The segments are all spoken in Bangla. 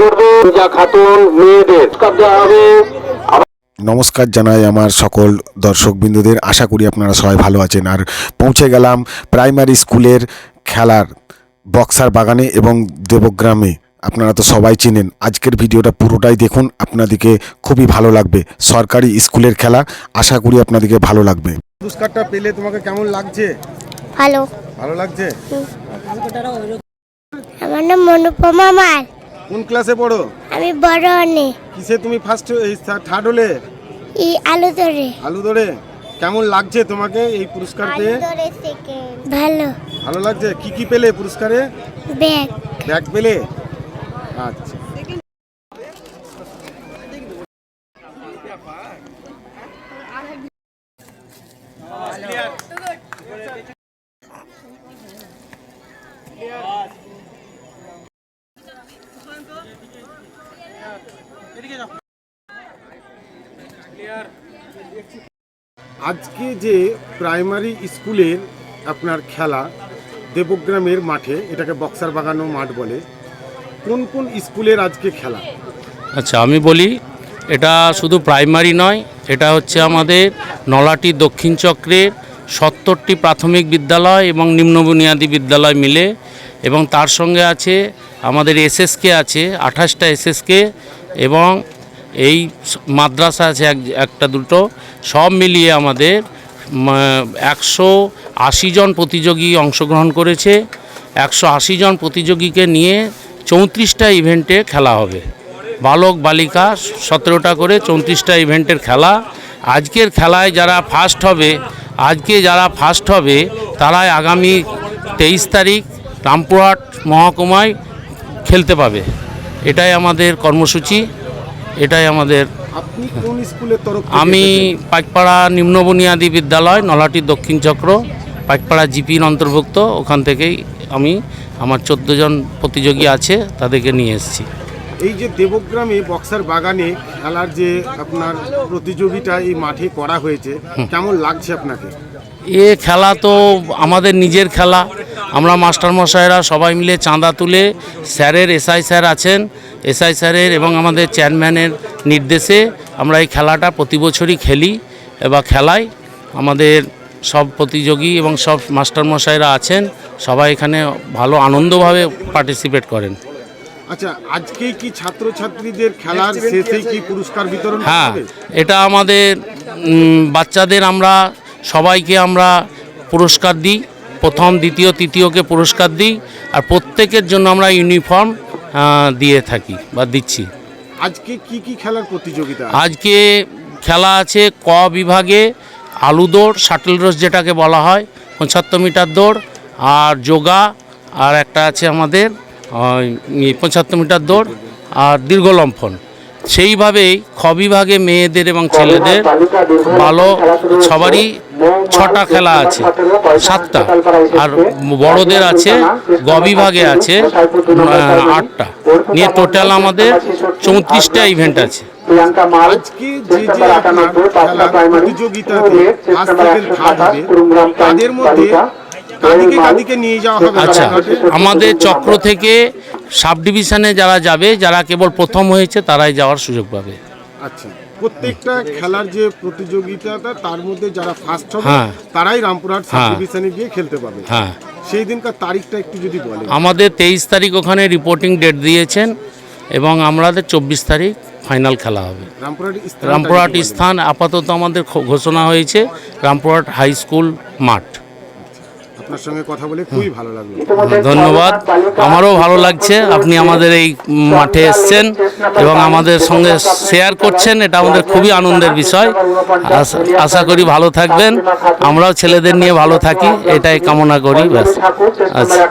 করবে পূজা খাতুন মেয়েদের। দেওয়া হবে। নমস্কার জানাই আমার সকল দর্শকবৃন্দদের। আশা করি আপনারা সবাই ভালো আছেন। আর পৌঁছে গেলাম প্রাইমারি স্কুলের খেলার বক্সার বাগানে এবং দেবগ্রামে। আপনারা তো সবাই চেনেন। আজকের ভিডিওটা পুরোটাই দেখুন। আপনাদেরকে খুবই ভালো লাগবে। সরকারি স্কুলের খেলা। আশা করি আপনাদেরকে ভালো লাগবে। পুরস্কারটা পেলে তোমাকে কেমন লাগছে? ভালো। ভালো লাগছে? আমার নাম অনুপমা মাল। কোন ক্লাসে পড়ো? আমি বড় অনে কিসে তুমি ফার্স্ট থার্ড হলে? এই আলু ধরে। আলু ধরে? কেমন লাগছে তোমাকে এই পুরস্কার পেয়ে? ভালো। ভালো লাগছে? কি কি পেলে পুরস্কারে? ব্যাগ। ব্যাগ পেলে? আচ্ছা। আজকে যে প্রাইমারি স্কুলের আপনার খেলা দেবগ্রামের মাঠে, এটাকে বক্সার বাগানো মাঠ বলে, কোন কোন স্কুলের আজকে খেলা? আচ্ছা আমি বলি, এটা শুধু প্রাইমারি নয়, এটা হচ্ছে আমাদের নলাটি দক্ষিণ চক্রের সত্তরটি প্রাথমিক বিদ্যালয় এবং নিম্ন বুনিয়াদী বিদ্যালয় মিলে, এবং তার সঙ্গে আছে আমাদের এসএসকে আছে, আঠাশটা এসএসকে এবং এই মাদ্রাসা আছে এক, একটা দুটো, সব মিলিয়ে আমাদের একশো আশি জন প্রতিযোগী অংশগ্রহণ করেছে। একশো আশি জন প্রতিযোগীকে নিয়ে চৌত্রিশটা ইভেন্টে খেলা হবে। বালক, বালিকা, সতেরোটা করে চৌত্রিশটা ইভেন্টের খেলা। আজকের খেলায় যারা ফার্স্ট হবে, আজকে যারা ফার্স্ট হবে, তারাই আগামী তেইশ তারিখ রামপুরহাট মহকুমায় খেলতে পাবে। এটাই আমাদের কর্মসূচি এটাই আমাদের আপনি স্কুলের তরফ আমি পাইকপাড়া নিম্ন বুনিয়াদী বিদ্যালয় নলাটি দক্ষিণ চক্র পাইকপাড়া জিপির অন্তর্ভুক্ত। ওখান থেকেই আমি আমার চোদ্দ জন প্রতিযোগী আছে তাদেরকে নিয়ে এসেছি। এই যে দেবগ্রামে বক্সার বাগানে খেলার যে আপনার প্রতিযোগিতা এই মাঠে করা হয়েছে কেমন লাগছে আপনাকে? এ খেলা তো আমাদের নিজের খেলা আমরা মাস্টারমশাইরা সবাই মিলে চাঁদা তুলে স্যারের এসআই স্যার আছেন এসআই স্যারের এবং আমাদের চেয়ারম্যানের নির্দেশে আমরা এই খেলাটা প্রতি বছরই খেলি বা খেলাই। আমাদের সব প্রতিযোগী এবং সব মাস্টারমশাইরা আছেন সবাই এখানে ভালো আনন্দভাবে পার্টিসিপেট করেন। আচ্ছা আজকে কি ছাত্রছাত্রীদের খেলার শেষে কি পুরস্কার বিতরণ হ্যাঁ এটা আমাদের বাচ্চাদের আমরা সবাইকে আমরা পুরস্কার দিই। প্রথম দ্বিতীয় তৃতীয়কে পুরস্কার দিই আর প্রত্যেকের জন্য আমরা ইউনিফর্ম দিয়ে থাকি বা দিচ্ছি। আজকে কি কি খেলার প্রতিযোগিতা? আজকে খেলা আছে ক বিভাগে আলু দৌড় শাটল রোস যেটাকে বলা হয় পঁচাত্তর মিটার দৌড় আর যোগা আর একটা আছে আমাদের পঁচাত্তর মিটার দৌড় আর দীর্ঘলম্ফন সেইভাবেই খ বিভাগে মেয়েদের এবং ছেলেদের ভালো সবারই ছটা খেলা আছে সাতটা। আর বড়দের আছে গ বিভাগে আছে আটটা। নিয়ে টোটাল আমাদের চৌত্রিশটা ইভেন্ট আছে। আজকে যে যে আপনার খেলার প্রতিযোগিতাতে ফার্স্ট সেকেন্ড থার্ড হবে তাদের মধ্যে কাদিকে কাদিকে নিয়ে যাওয়া হবে আচ্ছা আমাদের চক্র থেকে সাব ডিভিশনে যারা যাবে যারা কেবল প্রথম হয়েছে তারাই যাওয়ার সুযোগ পাবে। আচ্ছা প্রত্যেকটা খেলার যে প্রতিযোগিতাটা তার মধ্যে যারা ফার্স্ট হবে হ্যাঁ। তারাই রামপুরহাট সাব হ্যাঁ। ডিভিশনে গিয়ে খেলতে পাবে। হ্যাঁ। সেই দিনকার তারিখটা একটু যদি বলেন। আমাদের তেইশ তারিখ ওখানে রিপোর্টিং ডেট দিয়েছেন এবং আমাদের চব্বিশ তারিখ ফাইনাল খেলা হবে। রামপুরহাট। স্থান আপাতত আমাদের ঘোষণা হয়েছে রামপুরহাট হাই স্কুল মাঠ। আপনার সঙ্গে কথা বলে খুবই ভালো লাগল। ধন্যবাদ। আমারও ভালো লাগছে। আপনি আমাদের এই মাঠে এসছেন এবং আমাদের সঙ্গে শেয়ার করছেন। এটা আমাদের খুবই আনন্দের বিষয়। আশা- আশা করি ভালো থাকবেন। আমরাও ছেলেদের নিয়ে ভালো থাকি। এটাই কামনা করি, ব্যাস। আচ্ছা।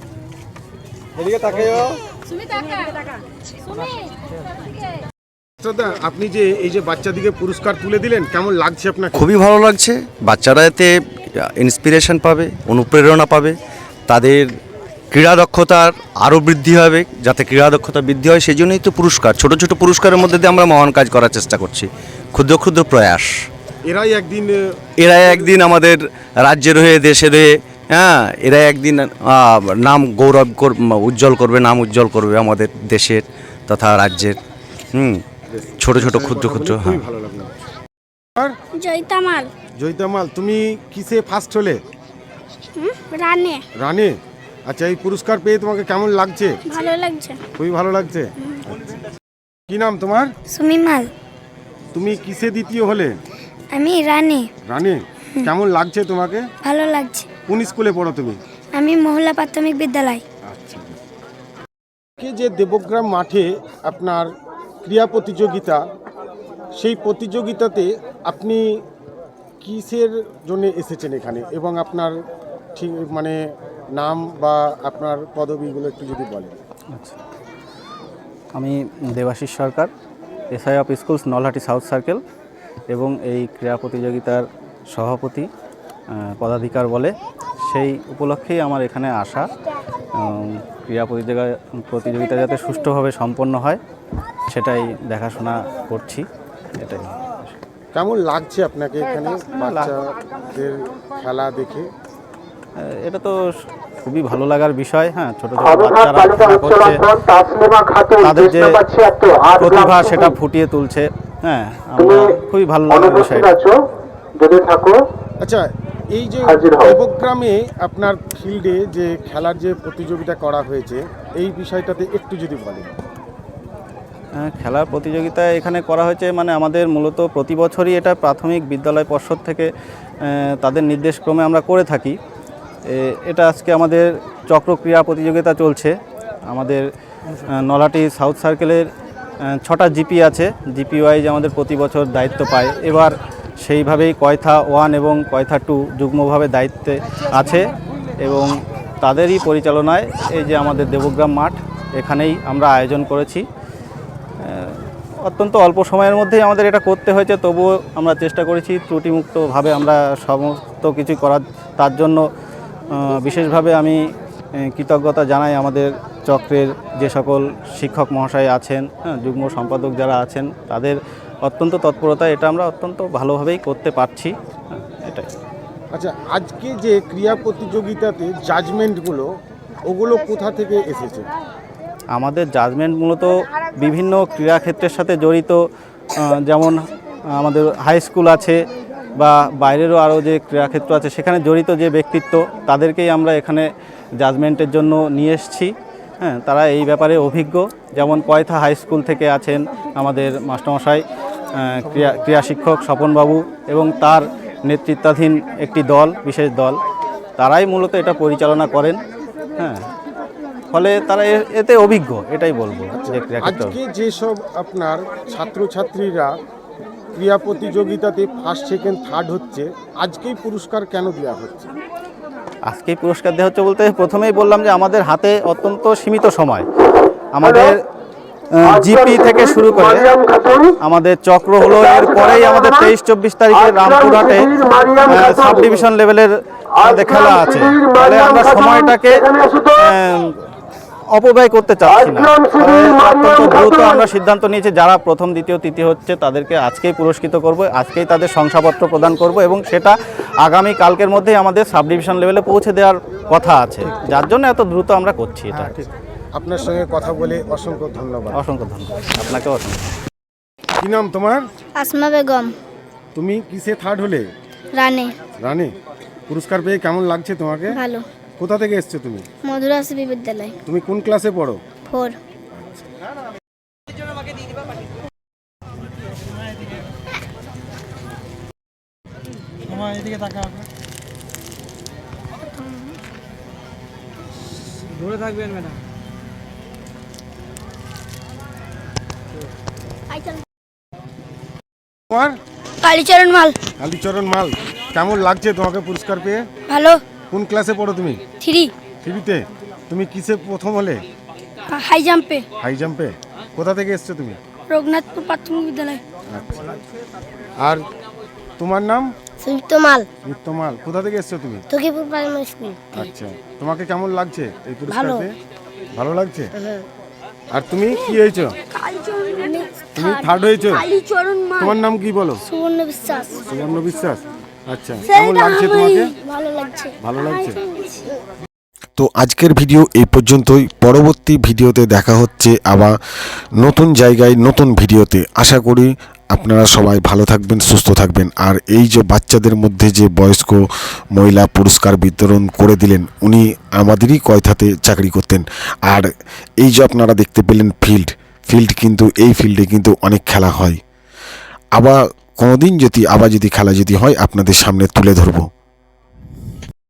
থানার দিকে টাকা দেবো না দাদা আপনি যে এই যে বাচ্চাদিকে পুরস্কার তুলে দিলেন কেমন লাগছে আপনার খুবই ভালো লাগছে। বাচ্চারা এতে ইন্সপিরেশন পাবে অনুপ্রেরণা পাবে। তাদের ক্রীড়া দক্ষতার আরও বৃদ্ধি হবে। যাতে ক্রীড়া দক্ষতা বৃদ্ধি হয় সেই জন্যই তো পুরস্কার। ছোট ছোট পুরস্কারের মধ্যে দিয়ে আমরা মহান কাজ করার চেষ্টা করছি। ক্ষুদ্র ক্ষুদ্র প্রয়াস। এরাই একদিন এরাই একদিন আমাদের রাজ্যের হয়ে দেশের হয়ে হ্যাঁ এরা একদিন নাম গৌরব কর- উজ্জ্বল করবে নাম উজ্জ্বল করবে আমাদের দেশের তথা রাজ্যের। হুম ছোট ছোট ক্ষুদ্র ক্ষুদ্র হ্যাঁ। লাগল। জয়তামাল। তুমি কিসে ফার্স্ট হলে? রানে। রানে? আচ্ছা এই পুরস্কার পেয়ে তোমাকে কেমন লাগছে? ভালো লাগছে। খুবই ভালো লাগছে। কি নাম তোমার? সুমিমাল। তুমি কিসে দ্বিতীয় হলে? আমি রানে। রানে? কেমন লাগছে তোমাকে? ভালো লাগছে। কোন স্কুলে পড়ো তুমি? আমি মহিলা প্রাথমিক বিদ্যালয়। আচ্ছা। যে দেবগ্রাম মাঠে আপনার ক্রীড়া প্রতিযোগিতা সেই প্রতিযোগিতাতে আপনি কিসের জন্য এসেছেন এখানে? এবং আপনার ঠিক মানে নাম বা আপনার পদবিগুলো একটু যদি বলেন। আমি Debashis Sarkar SI of schools Nalhati south circle এবং এই ক্রীড়া প্রতিযোগিতার সভাপতি পদাধিকার বলে সেই উপলক্ষেই আমার এখানে আসা। ক্রীড়া প্রতিযোগিতা প্রতিযোগিতা যাতে সুষ্ঠুভাবে সম্পন্ন হয় সেটাই দেখাশোনা করছি এটাই। কেমন লাগছে আপনাকে এখানে বাচ্চাদের খেলা দেখে? এটা তো খুবই ভালো লাগার বিষয় হ্যাঁ ছোটো ছোটো বাচ্চারা খেলা করছে। তাদের যে প্রতিভা সেটা ফুটিয়ে তুলছে হ্যাঁ আমরা খুবই ভালো লাগার বিষয় যদি থাকো। আচ্ছা এই যে হাজির দেবগ্রামে আপনার ফিল্ডে যে খেলার যে প্রতিযোগিতা করা হয়েছে এই বিষয়টাতে একটু যদি বলেন। হ্যাঁ, খেলার প্রতিযোগিতা এখানে করা হয়েছে মানে আমাদের মূলত প্রতি বছরই এটা প্রাথমিক বিদ্যালয় পর্ষদ থেকে তাদের নির্দেশক্রমে আমরা করে থাকি। এটা আজকে আমাদের চক্রক্রিয়া প্রতিযোগিতা চলছে। আমাদের নলাটি সাউথ সার্কেলের ছটা জিপি আছে। জিপি ওয়াইজ আমাদের প্রতি বছর দায়িত্ব পায়। এবার সেইভাবেই কয়থা ওয়ান এবং কয়থা টু যুগ্মভাবে দায়িত্বে আছে এবং তাদেরই পরিচালনায় এই যে আমাদের দেবগ্রাম মাঠ, এখানেই আমরা আয়োজন করেছি। অত্যন্ত অল্প সময়ের মধ্যেই আমাদের এটা করতে হয়েছে, তবুও আমরা চেষ্টা করেছি ত্রুটিমুক্তভাবে আমরা সমস্ত কিছু করার। তার জন্য বিশেষভাবে আমি কৃতজ্ঞতা জানাই আমাদের চক্রের যে সকল শিক্ষক মহাশয় আছেন হ্যাঁ যুগ্ম সম্পাদক যারা আছেন, তাদের অত্যন্ত তৎপরতা এটা আমরা অত্যন্ত ভালোভাবেই করতে পারছি। এটাই। আচ্ছা আজকে যে ক্রিয়া প্রতিযোগিতাতে জাজমেন্টগুলো ওগুলো কোথা থেকে এসেছে? আমাদের জাজমেন্ট মূলত বিভিন্ন ক্রীড়াক্ষেত্রের সাথে জড়িত যেমন আমাদের হাই স্কুল আছে বা বাইরেরও আরও যে ক্রীড়াক্ষেত্র আছে সেখানে জড়িত যে ব্যক্তিত্ব তাদেরকেই আমরা এখানে জাজমেন্টের জন্য নিয়ে এসেছি। হ্যাঁ তারা এই ব্যাপারে অভিজ্ঞ। যেমন কয়থা হাই স্কুল থেকে আছেন আমাদের মাস্টারমশাই। আহ, ক্রীড়া ক্রীড়া শিক্ষক স্বপনবাবু এবং তার নেতৃত্বাধীন একটি দল বিশেষ দল তারাই মূলত এটা পরিচালনা করেন হ্যাঁ। ফলে তারা এ- এতে অভিজ্ঞ এটাই বলব যে আজকে যেসব আপনার ছাত্রছাত্রীরা ক্রীড়া প্রতিযোগিতাতে ফার্স্ট সেকেন্ড থার্ড হচ্ছে আজকেই পুরস্কার কেন দেওয়া হচ্ছে? আজকেই পুরস্কার দেওয়া হচ্ছে বলতে প্রথমেই বললাম যে আমাদের হাতে অত্যন্ত সীমিত সময়। আমাদের জিপি থেকে শুরু করে আমাদের চক্র হলো এর পরেই আমাদের তেইশ চব্বিশ তারিখে রামপুরহাটে সাব ডিভিশন লেভেলের আমাদের খেলা আছে। ফলে আমরা সময়টাকে অপব্যয় করতে চাচ্ছি না। অত্যন্ত দ্রুত আমরা সিদ্ধান্ত নিয়েছি যারা প্রথম দ্বিতীয় তৃতীয় হচ্ছে তাদেরকে আজকেই পুরস্কৃত করব আজকেই তাদের শংসাপত্র প্রদান করব এবং সেটা আগামী কালকের মধ্যেই আমাদের সাব ডিভিশন লেভেলে পৌঁছে দেওয়ার কথা আছে। যার জন্য এত দ্রুত আমরা করছি এটা। ঠিক। আপনার সঙ্গে কথা বলে অসংখ্য ধন্যবাদ। অসংখ্য ধন্যবাদ। আপনাকে অসংখ্য কি নাম তোমার? আসমা বেগম। তুমি কিসে থার্ড হলে? রানে। রানে? পুরস্কার পেয়ে কেমন লাগছে তোমাকে? ভালো। কোথা থেকে এসছো তুমি? মধুরা সিবি বিদ্যালয় তুমি কোন ক্লাসে পড়ো? ফোর। ধরে থাকবেন ম্যাডাম। তোমার কালীচরণ মাল। কালীচরণ মাল। কেমন লাগছে তোমাকে পুরস্কার পেয়ে? ভালো। কোন ক্লাসে পড়ো তুমি? থ্রি। থ্রিতে? তুমি কিসে প্রথম হলে? হাই জাম্পে হাই জাম্পে কোথা থেকে এসছো তুমি? রঘুনাথপুর প্রাথমিক বিদ্যালয়। আচ্ছা। আর তোমার নাম? সুমিত মাল নিত্যমাল কোথা থেকে এসছো তুমি? তকিপুর প্রাইমারি স্কুল আচ্ছা। তোমাকে কেমন লাগছে এই পুরস্কার পেয়ে? ভালো লাগছে? আর তুমি কি হয়েছো? তুমি থার্ড হয়েছো? তোমার নাম কি বলো? সুবর্ণ বিশ্বাস। সুবর্ণ বিশ্বাস। আচ্ছা কেমন লাগছে তোমাকে? ভালো লাগছে। ভালো লাগছে? তো আজকের ভিডিও এই পর্যন্তই। পরবর্তী ভিডিওতে দেখা হচ্ছে আবার নতুন জায়গায় নতুন ভিডিওতে। আশা করি আপনারা সবাই ভালো থাকবেন, সুস্থ থাকবেন। আর এই যে বাচ্চাদের মধ্যে যে বয়স্ক মহিলা পুরস্কার বিতরণ করে দিলেন, উনি আমাদেরই কয়থাতে চাকরি করতেন। আর এই যে আপনারা দেখতে পেলেন ফিল্ড ফিল্ড কিন্তু, এই ফিল্ডে কিন্তু অনেক খেলা হয়। আবার কোনোদিন যদি, আবার যদি খেলা যদি হয়, আপনাদের সামনে তুলে ধরবো।